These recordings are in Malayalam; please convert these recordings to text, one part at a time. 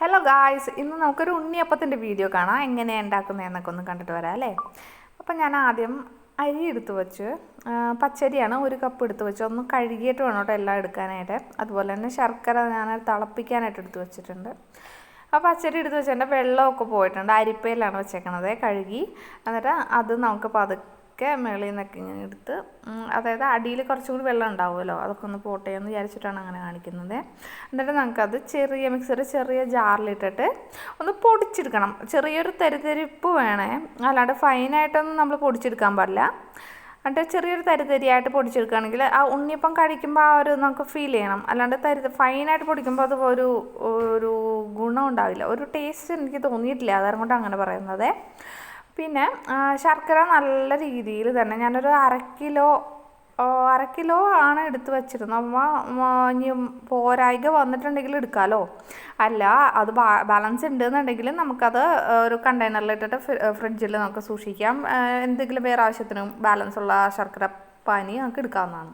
ഹലോ ഗായ്സ് ഇന്ന് നമുക്കൊരു ഉണ്ണിയപ്പത്തിന്റെ വീഡിയോ കാണാം. എങ്ങനെയാണ് ഉണ്ടാക്കുന്നതെന്നൊക്കെ ഒന്ന് കണ്ടിട്ട് വരാം അല്ലേ? അപ്പം ഞാൻ ആദ്യം അരി എടുത്ത് വെച്ച് പച്ചരിയാണ് ഒരു കപ്പ് എടുത്ത് വെച്ച് ഒന്ന് കഴുകിയിട്ട് വേണം കേട്ടോ എല്ലാം എടുക്കാനായിട്ട്. അതുപോലെ തന്നെ ശർക്കര ഞാൻ തിളപ്പിക്കാനായിട്ട് എടുത്ത് വെച്ചിട്ടുണ്ട്. അപ്പോൾ പച്ചരി എടുത്ത് വെച്ചതിന്റെ വെള്ളമൊക്കെ പോയിട്ടുണ്ട്. അരിപ്പയിലാണ് വെച്ചേക്കണത് കഴുകി. എന്നിട്ട് അത് നമുക്ക് പതുക്കെ മേളിൽ നിന്നൊക്കെ ഇങ്ങനെ എടുത്ത് അതായത് അടിയിൽ കുറച്ചും കൂടി വെള്ളം ഉണ്ടാവുമല്ലോ അതൊക്കെ ഒന്ന് പോട്ടെ എന്ന് വിചാരിച്ചിട്ടാണ് അങ്ങനെ കാണിക്കുന്നത്. എന്നിട്ട് നമുക്കത് ചെറിയ മിക്സർ ചെറിയ ജാറിലിട്ടിട്ട് ഒന്ന് പൊടിച്ചെടുക്കണം. ചെറിയൊരു തരിതരിപ്പ് വേണേ. അല്ലാണ്ട് ഫൈനായിട്ടൊന്നും നമ്മൾ പൊടിച്ചെടുക്കാൻ പാടില്ല. എന്നിട്ട് ചെറിയൊരു തരിതരിയായിട്ട് പൊടിച്ചെടുക്കുകയാണെങ്കിൽ ആ ഉണ്ണിയപ്പം കഴിക്കുമ്പോൾ ആ ഒരു നമുക്ക് ഫീൽ ചെയ്യണം. അല്ലാണ്ട് തരി ഫൈനായിട്ട് പൊടിക്കുമ്പോൾ അത് ഒരു ഒരു ഗുണം ഉണ്ടാവില്ല. ഒരു ടേസ്റ്റ് എനിക്ക് തോന്നിയിട്ടില്ല. അതാരം കൊണ്ട് അങ്ങനെ പറയുന്നത്. പിന്നെ ശർക്കര നല്ല രീതിയിൽ തന്നെ. ഞാനൊരു അര കിലോ അര കിലോ ആണ് എടുത്ത് വെച്ചിരുന്നത്. അമ്മ ഇനി പോരായിക വന്നിട്ടുണ്ടെങ്കിൽ എടുക്കാമല്ലോ അല്ല അത് ബാലൻസ് ഉണ്ടെന്നുണ്ടെങ്കിൽ നമുക്കത് ഒരു കണ്ടെയ്നറിൽ ഇട്ടിട്ട് ഫ്രിഡ്ജിൽ നമുക്ക് സൂക്ഷിക്കാം. എന്തെങ്കിലും വേറെ ആവശ്യത്തിനും ബാലൻസ് ഉള്ള ശർക്കര പാനി നമുക്ക് എടുക്കാവുന്നതാണ്.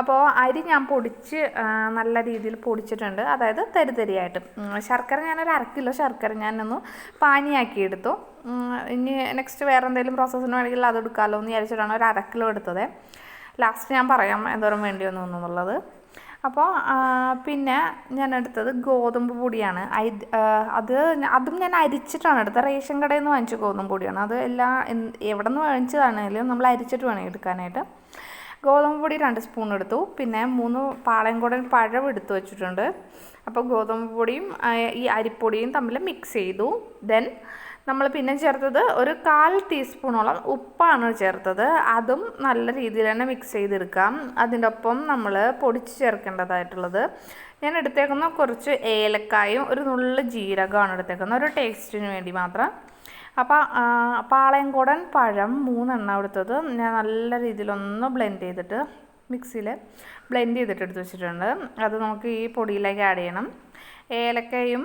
അപ്പോൾ അരി ഞാൻ പൊടിച്ച് നല്ല രീതിയിൽ പൊടിച്ചിട്ടുണ്ട്. അതായത് തരിതരിയായിട്ട്. ശർക്കര ഞാനൊരു അര കിലോ ശർക്കര ഞാനൊന്ന് പാനിയാക്കി എടുത്തു ഇനി നെക്സ്റ്റ് വേറെ എന്തെങ്കിലും പ്രോസസ്സിന് വേണമെങ്കിൽ അത് എടുക്കാമല്ലോ എന്ന് വിചാരിച്ചിട്ടാണ് ഒരു അരക്കിലോ കിലോ എടുത്തത്. ലാസ്റ്റ് ഞാൻ പറയാം എന്തോരം വേണ്ടി വന്നു എന്നുള്ളത് അപ്പോൾ പിന്നെ ഞാൻ എടുത്തത് ഗോതമ്പ് പൊടിയാണ്. അത് അതും ഞാൻ അരിച്ചിട്ടാണ് എടുത്തത്. റേഷൻ കടയിൽ നിന്ന് വാങ്ങിച്ച ഗോതമ്പ് പൊടിയാണ്. അത് എല്ലാ എവിടെ നിന്ന് വാങ്ങിച്ചതാണെങ്കിലും നമ്മൾ അരിച്ചിട്ട് വേണം എടുക്കാനായിട്ട്. ഗോതമ്പ് പൊടി രണ്ട് സ്പൂൺ എടുത്തു. പിന്നെ മൂന്ന് പാളയംകുടൻ പഴം എടുത്തു വെച്ചിട്ടുണ്ട്. അപ്പോൾ ഗോതമ്പ് പൊടിയും ഈ അരിപ്പൊടിയും തമ്മിൽ മിക്സ് ചെയ്തു. ദെൻ നമ്മൾ പിന്നെ ചേർത്തത് ഒരു കാൽ ടീസ്പൂണോളം ഉപ്പാണ് ചേർത്തത്. അതും നല്ല രീതിയിൽ തന്നെ മിക്സ് ചെയ്തെടുക്കാം. അതിന്റെ ഒപ്പം നമ്മൾ പൊടിച്ച് ചേർക്കേണ്ടതായിട്ടുള്ളത്. ഞാൻ എടുത്തേക്കുന്ന കുറച്ച് ഏലക്കായും ഒരു നുള്ളു ജീരകമാണ് എടുത്തേക്കുന്നത്. ഒരു ടേസ്റ്റിന് വേണ്ടി മാത്രം. അപ്പോൾ പാളയംകൂടൻ പഴം മൂന്നെണ്ണം എടുത്തത്. ഞാൻ നല്ല രീതിയിലൊന്ന് ബ്ലെൻഡ് ചെയ്തിട്ട് മിക്സിയിൽ ബ്ലെൻഡ് ചെയ്തിട്ട് എടുത്ത് വെച്ചിട്ടുണ്ട്. അത് നമുക്ക് ഈ പൊടിയിലേക്ക് ആഡ് ചെയ്യണം. ഏലക്കയും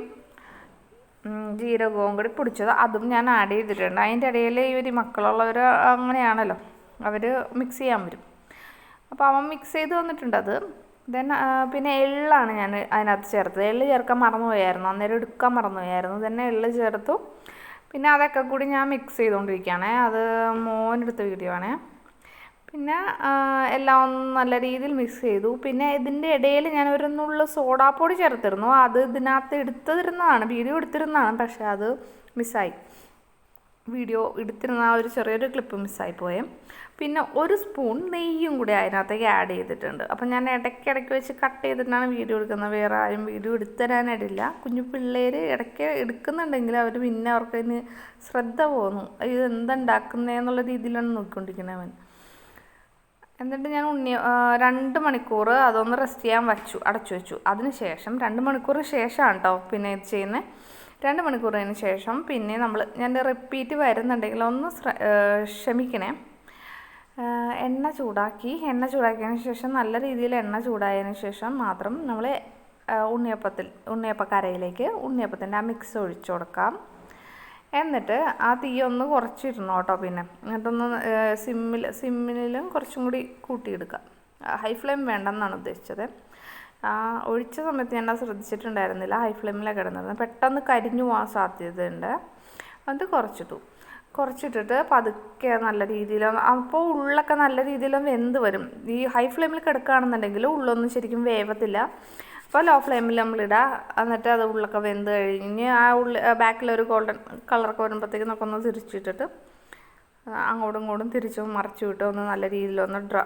ജീരകവും കൂടി പൊടിച്ചത്. അതും ഞാൻ ആഡ് ചെയ്തിട്ടുണ്ട്. അതിന്റെ ഇടയിൽ ഇവർ മക്കളുള്ളവർ അങ്ങനെയാണല്ലോ. അവർ മിക്സ് ചെയ്യാൻ വരും. അപ്പോൾ അവൻ മിക്സ് ചെയ്ത് വന്നിട്ടുണ്ട് അത്. ദെൻ പിന്നെ എള്ളാണ് ഞാൻ അതിനകത്ത് ചേർത്തത്. എള്ള് ചേർക്കാൻ മറന്നുപോയായിരുന്നു. അന്നേരം എടുക്കാൻ മറന്നുപോയായിരുന്നു. തന്നെ എള്ള് ചേർത്തു. പിന്നെ അതൊക്കെ കൂടി ഞാൻ മിക്സ് ചെയ്തുകൊണ്ടിരിക്കുകയാണേ അത് മോനെടുത്ത വീഡിയോ ആണേ. പിന്നെ എല്ലാം ഒന്ന് നല്ല രീതിയിൽ മിക്സ് ചെയ്തു. പിന്നെ ഇതിന്റെ ഇടയിൽ ഞാൻ ഒരു നുള്ളു സോഡാപ്പൊടി ചേർത്തിരുന്നു. അത് ഇതിനകത്ത് എടുത്തിരുന്നതാണ് വീഡിയോ എടുത്തിരുന്നതാണ്. പക്ഷേ അത് മിസ്സായി വീഡിയോ എടുത്തിരുന്ന ആ ഒരു ചെറിയൊരു ക്ലിപ്പ് മിസ്സായി പോയേ. പിന്നെ ഒരു സ്പൂൺ നെയ്യും കൂടി അതിനകത്തേക്ക് ആഡ് ചെയ്തിട്ടുണ്ട്. അപ്പം ഞാൻ ഇടയ്ക്കിടയ്ക്ക് വെച്ച് കട്ട് ചെയ്തിട്ടാണ് വീഡിയോ എടുക്കുന്നത്. വേറെ ആരും വീഡിയോ എടുത്തരാനായിട്ടില്ല കുഞ്ഞു പിള്ളേർ ഇടയ്ക്ക് എടുക്കുന്നുണ്ടെങ്കിൽ അവർ പിന്നെ അവർക്ക് ശ്രദ്ധ പോകുന്നു ഇത് എന്തുണ്ടാക്കുന്നതെന്നുള്ള രീതിയിലാണ് നോക്കിക്കൊണ്ടിരിക്കുന്നത് അവൻ. എന്നിട്ട് ഞാൻ ഉണ്ണി രണ്ട് മണിക്കൂർ അതൊന്ന് റെസ്റ്റ് ചെയ്യാൻ വച്ചു അടച്ചു വെച്ചു. അതിന് ശേഷം രണ്ട് മണിക്കൂർ ശേഷമാണ് കേട്ടോ പിന്നെ ഇത് ചെയ്യുന്നത് രണ്ട് മണിക്കൂറിന് ശേഷം പിന്നെ നമ്മൾ ഞാൻ റിപ്പീറ്റ് വരുന്നുണ്ടെങ്കിൽ ഒന്ന് ക്ഷമിക്കണേ. എണ്ണ ചൂടാക്കി എണ്ണ ചൂടാക്കിയതിന് ശേഷം നല്ല രീതിയിൽ എണ്ണ ചൂടായതിന് ശേഷം മാത്രം നമ്മൾ ഉണ്ണിയപ്പത്തിൽ ഉണ്ണിയപ്പക്കരയിലേക്ക് ഉണ്ണിയപ്പത്തിന്റെ ആ മിക്സ് ഒഴിച്ചു കൊടുക്കാം. എന്നിട്ട് ആ തീ ഒന്ന് കുറച്ചിരുന്നു കേട്ടോ പിന്നെ. എന്നിട്ടൊന്ന് സിമ്മിൽ സിമ്മിലും കുറച്ചും കൂടി കൂട്ടിയെടുക്കുക. ഹൈ ഫ്ലെയിം വേണ്ടെന്നാണ് ഉദ്ദേശിച്ചത്. ആ, ഒഴിച്ച സമയത്ത് ഞാൻ അത് ശ്രദ്ധിച്ചിട്ടുണ്ടായിരുന്നില്ല ഹൈ ഫ്ലെയിമിലാണ് കിടന്നത്. പെട്ടെന്ന് കരിഞ്ഞു പോകാൻ സാധ്യതയുണ്ട്. അത് കുറച്ചിട്ടു. കുറച്ചിട്ടിട്ട് പതുക്കെ നല്ല രീതിയിൽ അപ്പോൾ ഉള്ളൊക്കെ നല്ല രീതിയിൽ വെന്ത് വരും. ഈ ഹൈ ഫ്ലെയിമിൽ കിടക്കുകയാണെന്നുണ്ടെങ്കിൽ ഉള്ളൊന്നും ശരിക്കും വേവത്തില്ല. അപ്പോൾ ലോ ഫ്ലെയിമിൽ നമ്മളിടുക എന്നിട്ട് അത് ഉള്ളൊക്കെ വെന്ത് കഴിഞ്ഞ് ആ ഉള്ളി ബാക്കിലൊരു ഗോൾഡൻ കളറൊക്കെ വരുമ്പോഴത്തേക്കും നമുക്ക് ഒന്ന് തിരിച്ചിട്ടിട്ട് അങ്ങോട്ടും ഇങ്ങോട്ടും തിരിച്ചും മറിച്ചു വിട്ട് ഒന്ന് നല്ല രീതിയിലൊന്ന് ഡ്ര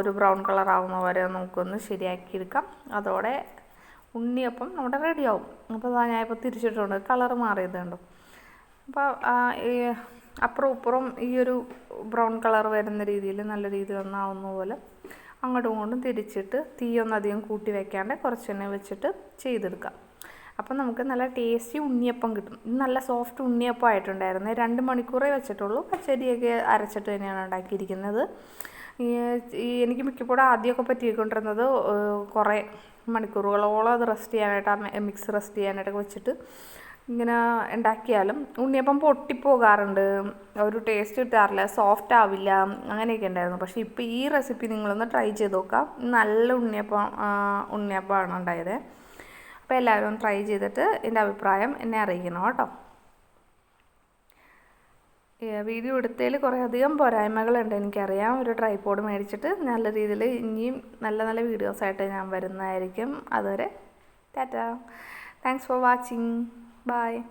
ഒരു ബ്രൗൺ കളർ ആവുന്ന വരെ നമുക്കൊന്ന് ശരിയാക്കി എടുക്കാം. അതോടെ ഉണ്ണിയപ്പം നമ്മുടെ റെഡിയാവും അപ്പോൾ അതാ ഞാൻ ഇപ്പോൾ തിരിച്ചിട്ടുണ്ട്. കളർ മാറിയത് കണ്ടോ? അപ്പോൾ ഈ അപ്പുറം ഇപ്പുറം ഈ ഒരു ബ്രൗൺ കളർ വരുന്ന രീതിയിൽ നല്ല രീതിയിൽ ഒന്നാവുന്ന പോലെ അങ്ങോട്ടും ഇങ്ങോട്ടും തിരിച്ചിട്ട് തീയൊന്നും അധികം കൂട്ടി വെക്കാണ്ട് കുറച്ച് തന്നെ വെച്ചിട്ട് ചെയ്തെടുക്കാം. അപ്പം നമുക്ക് നല്ല ടേസ്റ്റി ഉണ്ണിയപ്പം കിട്ടും. നല്ല സോഫ്റ്റ് ഉണ്ണിയപ്പം ആയിട്ടുണ്ടായിരുന്നു. രണ്ട് മണിക്കൂറേ വെച്ചിട്ടുള്ളൂ. പച്ചരിയൊക്കെ അരച്ചിട്ട് തന്നെയാണ് ഉണ്ടാക്കിയിരിക്കുന്നത്. എനിക്ക് മിക്കപ്പോഴും ആദ്യമൊക്കെ പറ്റിക്കൊണ്ടിരുന്നത് കുറേ മണിക്കൂറുകളോളം അത് റെസ്റ്റ് ചെയ്യാനായിട്ട് ആ മിക്സ് റെസ്റ്റ് ചെയ്യാനായിട്ടൊക്കെ വെച്ചിട്ട് ഇങ്ങനെ ഉണ്ടാക്കിയാലും ഉണ്ണിയപ്പം പൊട്ടിപ്പോകാറുണ്ട്. ഒരു ടേസ്റ്റ് കിട്ടാറില്ല സോഫ്റ്റ് ആവില്ല അങ്ങനെയൊക്കെ ഉണ്ടായിരുന്നു. പക്ഷേ ഇപ്പോൾ ഈ റെസിപ്പി നിങ്ങളൊന്ന് ട്രൈ ചെയ്ത് നോക്കാം. നല്ല ഉണ്ണിയപ്പം ഉണ്ണിയപ്പമാണ് ഉണ്ടായത്. അപ്പോൾ എല്ലാവരും ട്രൈ ചെയ്തിട്ട് എന്റെ അഭിപ്രായം എന്നെ അറിയിക്കണം കേട്ടോ. വീഡിയോ എടുത്തതിൽ കുറേ അധികം പോരായ്മകളുണ്ട് എനിക്കറിയാം. ഒരു ട്രൈപോഡ് മേടിച്ചിട്ട് നല്ല രീതിയിൽ ഇനിയും നല്ല നല്ല വീഡിയോസായിട്ട് ഞാൻ വരുന്നതായിരിക്കും. അതുവരെ Tata. Thanks for watching Bye.